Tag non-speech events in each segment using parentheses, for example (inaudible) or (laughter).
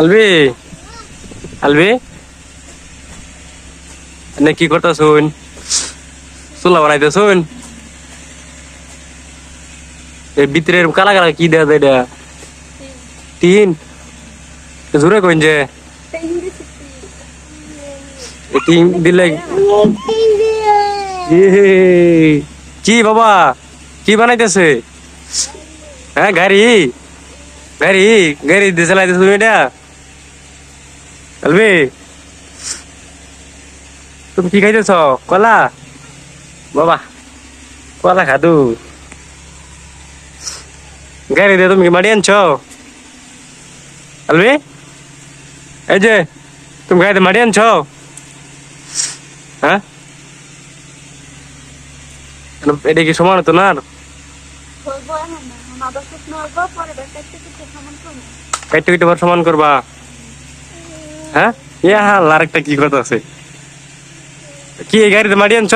আলবি? আলবি? নে কি করতেছুন? চুলা বানাইতেছুন? এই ভিতরের কালা কালা কি দেয়া যায় এটা? টিন? জোরে কইন যে। টিন দিলে কি বাবা? কি বানাইতেছে? হ্যাঁ গাড়ি। গাড়ি? গাড়ি দিয়ে চালাইতেছ তুমি এটা? চলবি তুমি কি খাইতেছ? কলা? বাবা কলা খাদু। গাড়ি দিয়ে তুমি মাটি আনছ? আলবি? এই যে তুমি গাড়িতে মাটি আনছ? হ্যাঁ? এটা কি সমান হতো না আর? কাইটে কাইটে সমান করবা। হ্যাঁ? ইয়া হ্যাঁ আরেকটা কি কথা আছে? কি এই গাড়িতে মাটি আনছ?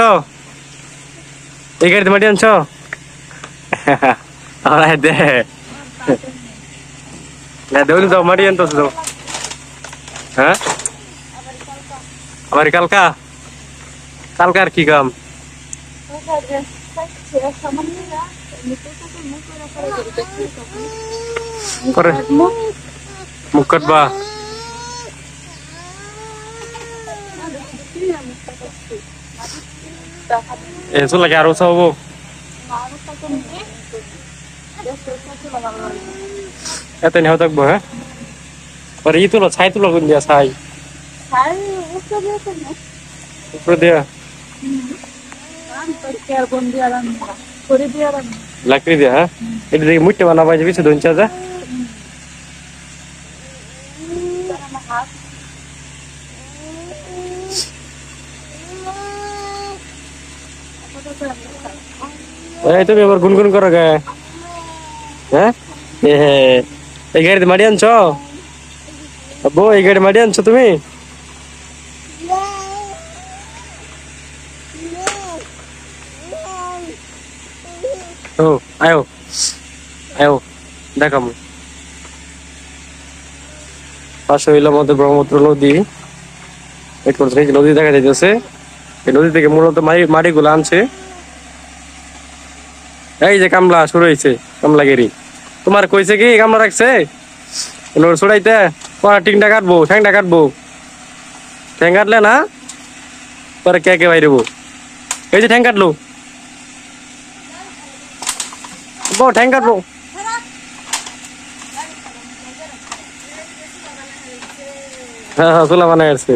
এই গাড়িতে মাটি আনছ? (laughs) আরে দে। না দেউলি যাও মাটি যাও। হ্যাঁ? কালকা কালকা? আর কি কাম? (laughs) করে মুখ কাটবা। এ চুলা কি আরও চাবো। এত নেও থাকব হ্যাঁ? পরে ই তুলো ছাই তুলো কোন দিয়া ছাই। উপরে দিয়া। লাকড়ি দিয়া হ্যাঁ? এটা দেখি মুটে বানাবা যে পিছু ধনচা যা। এই তুমি আবার গুনগুন করো গে। হ্যাঁ? এই গাড়িতে মাটি আনছ? বউ, এই গাড়ি মাটি আনছো তুমি? ও, আয়ো আয়ো, দেখামু। পাশে হইল আমাদের ব্রহ্মপুত্র নদী। এই নদী দেখা যাইতেছে, এই নদী থেকে মূলত মাটি মাটিগুলো আনছে। এই যে কামলা শুরু হয়েছে কামলাগিরি। তোমার কইছে কি কামলা রাখছে? এবার ছড়াইতে পরে টিংটা কাটবো, ঠ্যাংটা কাটবো। ঠ্যাং কাটলে না, পরে কে কে বাইরেবো এই যে ঠ্যাং কাটলো। বো ঠ্যাং কাটবো হ্যাঁ হ্যাঁ চুলা বানাই আসছে।